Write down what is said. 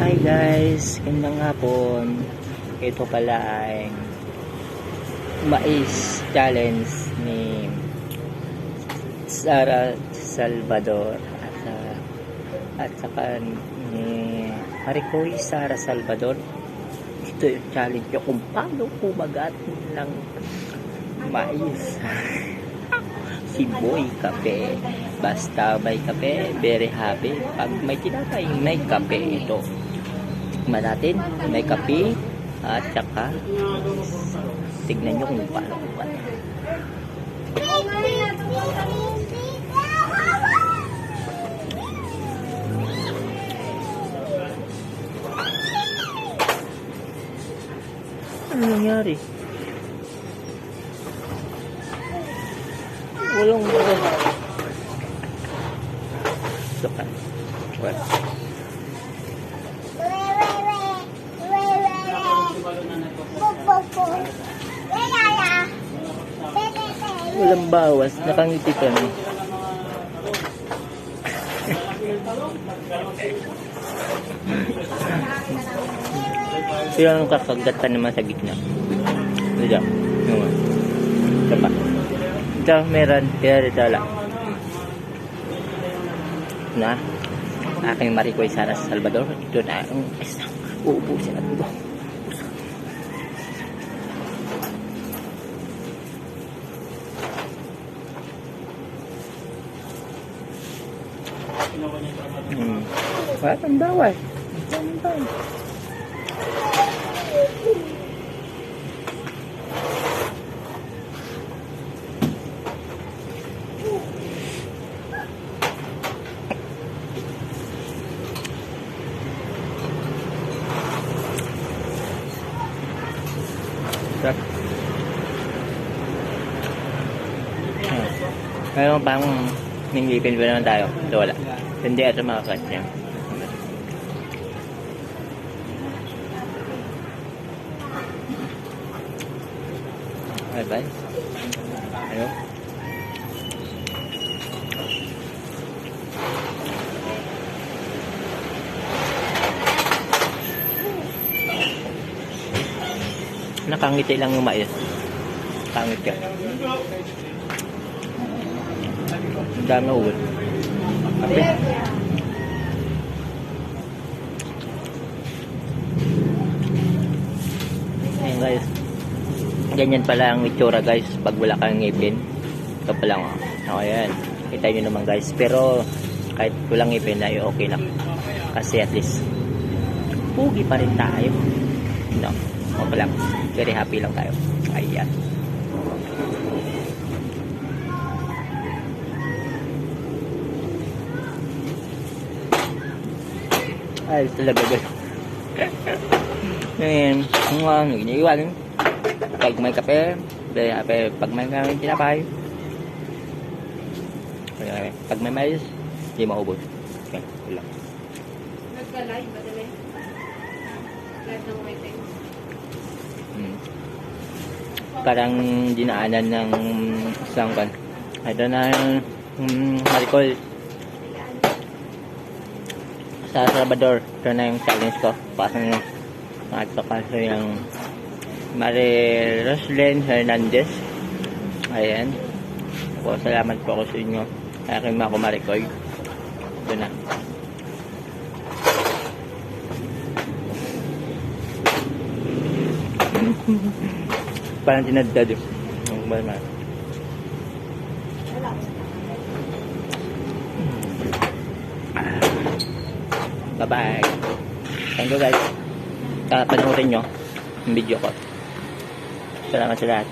Hi guys, gandang hapon. Ito pala ay mais challenge ni Sara Salvador at, uh, at saka ni Maricoy Sara Salvador. Ito yung challenge nyo kung paano kumagat ng mais. si Boy Kape. Basta may kape, very happy. Pag may tinapay, may kape ito. Tikman natin, may kape, at saka tignan nyo kung paano kumagat. Ano nangyari? Walang wala. Suka. Wala. Walang bawas. Nakangiti ka na. Pero ang kakagatan naman sa gitna. Ito. Yung Ito pa. Ito meron. Kaya ito lang. Na. Aking Maricoy Sara Salvador. Ito na. Ang isang uubusin at ito. Hmm. Wala pang bawal. Walang bawal. Sarap. Hmm. Ngayon pang ningipin pa naman tayo. Wala. Hindi ito makakat niya. Bye bye. Ayun. Nakangiti lang mais. Pangit ka. Ang dami na ulit. Kape. Ayun guys. Ganyan pala ang itsura guys pag wala kang ngipin. Ito pa lang oh. Ayan. Kita nyo naman guys. Pero kahit walang ngipin ay okay lang. Kasi at least pugi pa rin tayo. No. Okay lang. Very happy lang tayo. Ayan. Ay, talaga guys. Ngayon, kung uh, iniiwan, pag may kape. Pag may tinapay, pag may mais, hindi maubos. Okay, wala. Nagka-live ba dali? Live ng waiting. Hmm. Parang dinaanan ng isang kan. Ito na yung um, Maricol. Sa Salvador. Ito na yung challenge ko. Pasang yung at saka so yung Mari Roslyn Hernandez. Ayan. Po, salamat po ako sa inyo. Aking mga kumarikoy. Ito na. Parang tinadad yun. Ang ba naman. Bye-bye. Thank you guys. Sa panoorin nyo yung video ko. Salamat sa lahat.